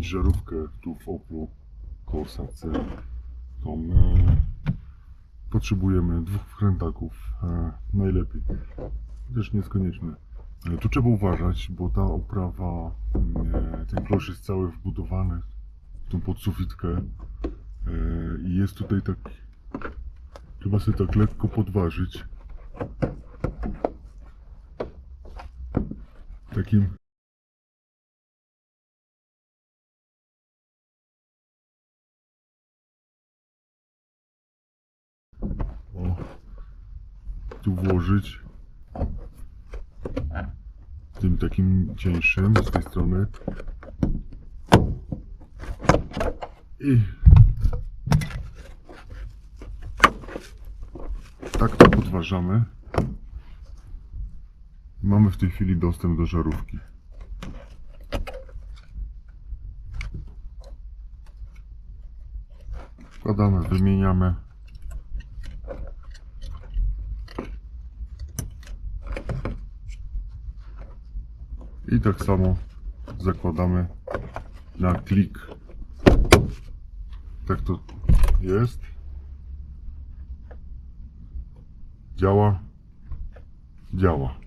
żarówkę tu w Oplu. Tą e, potrzebujemy dwóch wkrętaków e, najlepiej. Też nie jest konieczne. Tu trzeba uważać, bo ta oprawa, e, ten klosz jest cały wbudowany w tą podsufitkę e, i jest tutaj tak trzeba sobie tak lekko podważyć takim tu włożyć. Tym takim cieńszym z tej strony. I tak to podważamy. Mamy w tej chwili dostęp do żarówki. Wkładamy, wymieniamy i tak samo zakładamy na klik. Tak to jest. Działa. Działa